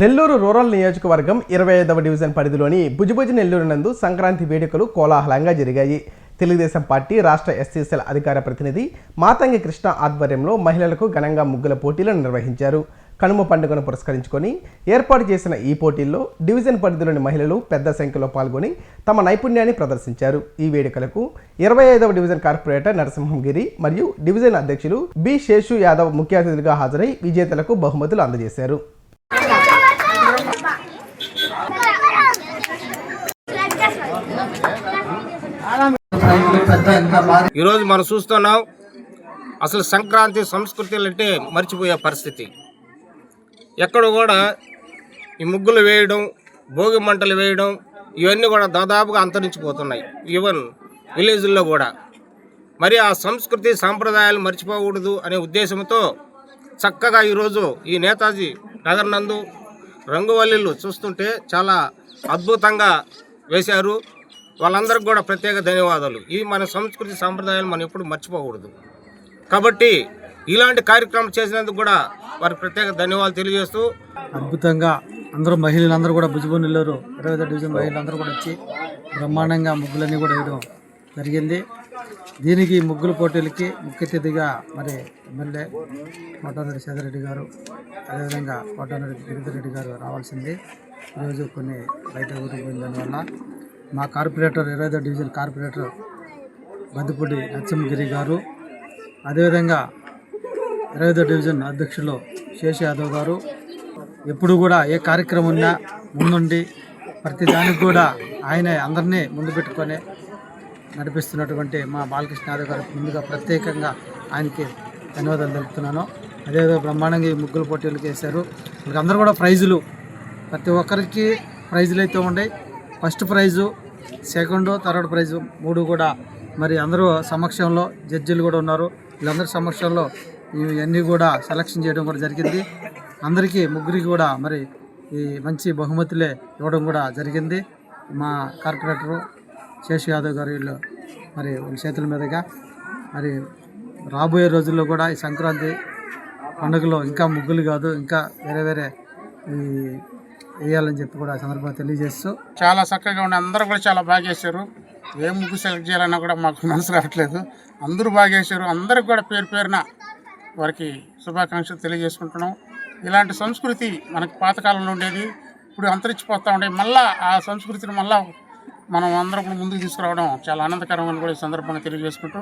Nellore rural నియోజకవర్గం ఇరవై ఐదవ డివిజన్ పరిధిలోని భుజభుజ నెల్లూరు నందు సంక్రాంతి వేడుకలు కోలాహలంగా జరిగాయి. తెలుగుదేశం పార్టీ రాష్ట్ర ఎస్సీసీల అధికార ప్రతినిధి మాతంగి కృష్ణ ఆధ్వర్యంలో మహిళలకు ఘనంగా ముగ్గుల పోటీలను నిర్వహించారు. కనుమ పండుగను పురస్కరించుకొని ఏర్పాటు చేసిన ఈ పోటీల్లో డివిజన్ పరిధిలోని మహిళలు పెద్ద సంఖ్యలో పాల్గొని తమ నైపుణ్యాన్ని ప్రదర్శించారు. ఈ వేడుకలకు ఇరవై ఐదవ డివిజన్ కార్పొరేటర్ నరసింహంగిరి మరియు డివిజన్ అధ్యక్షులు బి శేషు యాదవ్ ముఖ్య అతిథిగా హాజరై విజేతలకు బహుమతులు అందజేశారు. ఈరోజు మనం చూస్తున్నాం అసలు సంక్రాంతి సంస్కృతులు అంటే మర్చిపోయే పరిస్థితి. ఎక్కడ కూడా ఈ ముగ్గులు వేయడం భోగి మంటలు వేయడం ఇవన్నీ కూడా దాదాపుగా అంతరించిపోతున్నాయి. ఈవెన్ విలేజ్ల్లో కూడా. మరి ఆ సంస్కృతి సాంప్రదాయాలు మర్చిపోకూడదు అనే ఉద్దేశంతో చక్కగా ఈరోజు ఈ నేతాజీ నగర్ నందు రంగువల్లిలు చూస్తుంటే చాలా అద్భుతంగా వేశారు. వాళ్ళందరికీ కూడా ప్రత్యేక ధన్యవాదాలు. ఇవి మన సంస్కృతి సాంప్రదాయాలు మనం ఎప్పుడు మర్చిపోకూడదు. కాబట్టి ఇలాంటి కార్యక్రమం చేసినందుకు కూడా వారికి ప్రత్యేక ధన్యవాదాలు తెలియజేస్తూ అద్భుతంగా అందరూ మహిళలందరూ కూడా భుజబొన్నెల్లూరు ఇరవై డివిజన్ మహిళలందరూ కూడా వచ్చి బ్రహ్మాండంగా ముగ్గులన్నీ కూడా వేయడం జరిగింది. దీనికి ముగ్గుల పోటీలకి ముఖ్య అతిథిగా మరి ఎమ్మెల్యే కోటారెడ్డి సేదరెడ్డి గారు అదేవిధంగా కోటారెడ్డి గిరిధర్ రెడ్డి గారు రావాల్సింది. ఈరోజు కొన్ని బయట ఊరికి పోయిన దానివల్ల మా కార్పొరేటర్ ఇరవైదో డివిజన్ కార్పొరేటర్ బద్దిపూడి నరసింహగిరి గారు అదేవిధంగా ఇరవైదో డివిజన్ అధ్యక్షులు శేష్ యాదవ్ గారు ఎప్పుడు కూడా ఏ కార్యక్రమం ఉన్నా ముందుండి ప్రతి దానికి కూడా ఆయన అందరినీ ముందు పెట్టుకొని నడిపిస్తున్నటువంటి మా బాలకృష్ణ యాదవ్ గారికి ముందుగా ప్రత్యేకంగా ఆయనకి ధన్యవాదాలు తెలుపుతున్నాను. అదేవిధంగా బ్రహ్మాండంగా ఈ ముగ్గులు పోటీలకు వేశారు వాళ్ళకి అందరూ కూడా ప్రైజులు. ప్రతి ఒక్కరికి ప్రైజులు అయితే ఉన్నాయి first prize second third prize మూడు కూడా. మరి అందరూ సమక్షంలో జడ్జిలు కూడా ఉన్నారు. వీళ్ళందరి సమక్షంలో ఇవన్నీ కూడా సెలక్షన్ చేయడం కూడా జరిగింది. అందరికీ ముగ్గురికి కూడా మరి ఈ మంచి బహుమతులే ఇవ్వడం కూడా జరిగింది. మా కార్పొరేటరు శేషు యాదవ్ గారు వీళ్ళు మరి వీళ్ళ చేతుల మీదుగా మరి రాబోయే రోజుల్లో కూడా ఈ సంక్రాంతి పండుగలో ఇంకా ముగ్గులు కాదు ఇంకా వేరే వేరే ఈ వేయాలని చెప్పి కూడా సందర్భంగా తెలియజేస్తూ చాలా చక్కగా ఉండి. అందరూ కూడా చాలా బాగా చేశారు. ఏ ముగ్గు సెలెక్ట్ చేయాలన్నా కూడా మాకు మనసు రావట్లేదు. అందరూ బాగా చేశారు. అందరికి కూడా పేరు పేరున వారికి శుభాకాంక్షలు తెలియజేసుకుంటున్నాం. ఇలాంటి సంస్కృతి మనకు పాతకాలంలో ఉండేది ఇప్పుడు అంతరించిపోతూ ఉండే. మళ్ళా ఆ సంస్కృతిని మళ్ళా మనం అందరం ముందుకు తీసుకురావడం చాలా ఆనందకరం అని కూడా ఈ సందర్భంగా తెలియజేసుకుంటూ